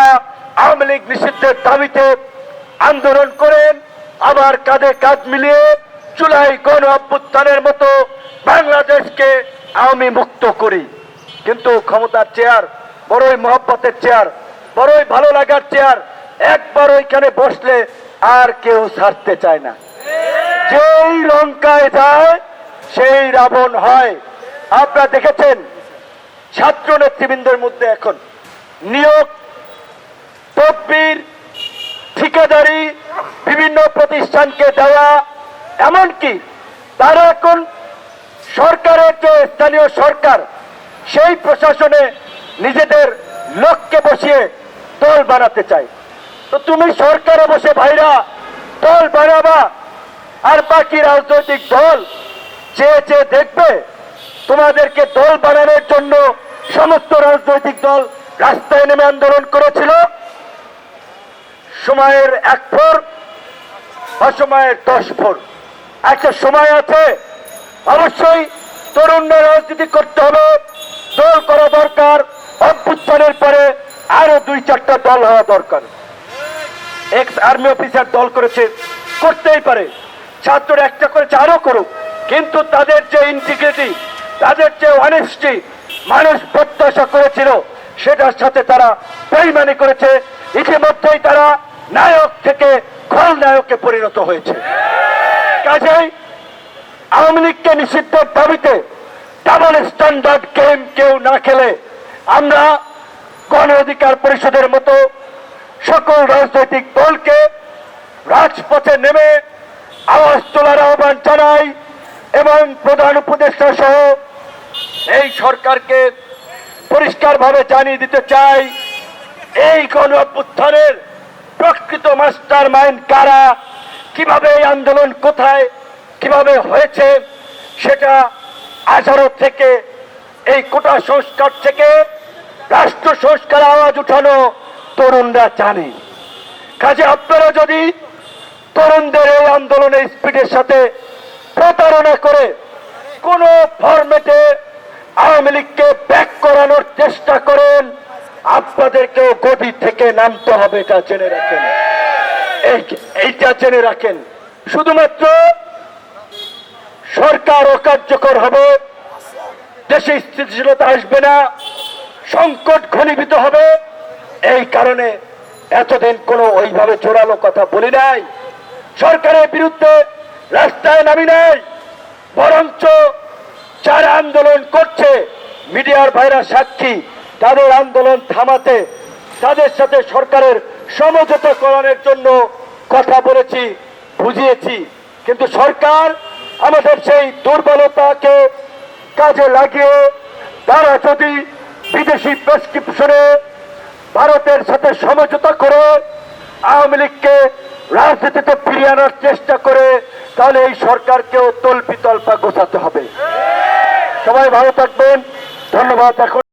যারা আওয়ামী লীগ নিষিদ্ধের দাবিতে আন্দোলন করেন, আবার কাঁধে কাঁধ মিলিয়ে জুলাই গণ অভ্যুত্থানের মতো বাংলাদেশকে আওয়ামী মুক্ত করি। কিন্তু ক্ষমতার চেয়ার, বড়ই মহব্বতের চেয়ার, বড়ই ভালো লাগার চেয়ার, একবার ওইখানে বসলে আর কেউ ছাড়তে চায় না। যেই লঙ্কায় যায়, সেই রাবণ হয়। আপনারা দেখেছেন, ছাত্র নেতৃবৃন্দের মধ্যে এখন নিয়োগ তদবির ঠিকাদারি বিভিন্ন প্রতিষ্ঠানকে দেওয়া, এমনকি তারা এখন সরকারের যে স্থানীয় সরকার, সেই প্রশাসনে নিজেদের লোককে বসিয়ে দল বানাতে চায়। তো তুমি সরকারে বসে ভাইরা দল বানাবা, আর বাকি রাজনৈতিক দল চেয়ে চেয়ে দেখবে, তোমাদেরকে দল বানানোর জন্য সমস্ত রাজনৈতিক দল রাস্তায় নেমে আন্দোলন করেছিল। সময়ের এক ফোর অসময়ের দশ ফোর একটা সময় আছে, অবশ্যই তরুণরা রাজনীতি করতে হবে, দল করা দরকার, অভ্যুত্থানের পরে আরও দুই চারটা দল হওয়া দরকার। এক্স আর্মি অফিসার দল করেছে, করতেই পারে। ছাত্র একটা করেছে, আরও করুক। কিন্তু তাদের যে ইন্টিগ্রিটি তাদের যে অনেস্টি মানুষ প্রত্যাশা করেছিল, সেটার সাথে তারা বেইমানি করেছে। ইতিমধ্যেই তারা নায়ক থেকে খলনায়কে পরিণত হয়েছে। কাজেই আওয়ামী লীগকে নিষিদ্ধের দাবিতে ডাবল স্ট্যান্ডার্ড গেম কেউ না খেলে আমরা গণ অধিকার পরিষদের মতো সকল রাজনৈতিক দলকে রাজপথে নেমে আওয়াজ তোলার আহ্বান জানাই এবং প্রধান উপদেষ্টা সহ এই সরকারকে পরিষ্কারভাবে জানিয়ে দিতে চাই, এই গণ অভ্যুত্থানের প্রকৃত মাস্টার মাইন্ড কারা? কীভাবে এই আন্দোলন কোথায়, কীভাবে হয়েছে, সেটা আঠারো থেকে এই কোটা সংস্কার থেকে রাষ্ট্র সংস্কার আওয়াজ উঠানো তরুণরা জানে। কাজে আপনারা যদি তরুণদের এই আন্দোলনের স্পিডের সাথে প্রতারণা করে কোন ফরমেটে আওয়ামী লীগকে ব্যাক করানোর চেষ্টা করেন আপনাদেরকেও গদি থেকে নামতে হবে, এটা জেনে রাখেন। এইটা জেনে রাখেন। শুধুমাত্র সরকার অকার্যকর হবে, দেশে স্থিতিশীলতা আসবে না, সংকট ঘনীভূত হবে। এই কারণে এতদিন কোনো ওইভাবে জোরালো কথা বলি নাই। সরকারের বিরুদ্ধে রাস্তায় নামি নাই, বরঞ্চ যারা আন্দোলন করছে, মিডিয়ার ভাইরা সাক্ষী তাদের আন্দোলন থামাতে তাদের সাথে সরকারের সমঝোতা করানোর জন্য কথা বলেছি, বুঝিয়েছি। কিন্তু সরকার আমাদের সেই দুর্বলতাকে কাজে লাগিয়ে তারা যদি বিদেশি প্রেসক্রিপশনে ভারতের সাথে সমঝোতা করে, আওয়ামী লীগকে রাজনীতিতে ফিরিয়ে আনার চেষ্টা করে, তাহলে এই সরকারকেও তল্পি তল্পা গোছাতে হবে। সবাই ভালো থাকবেন। ধন্যবাদ। এখন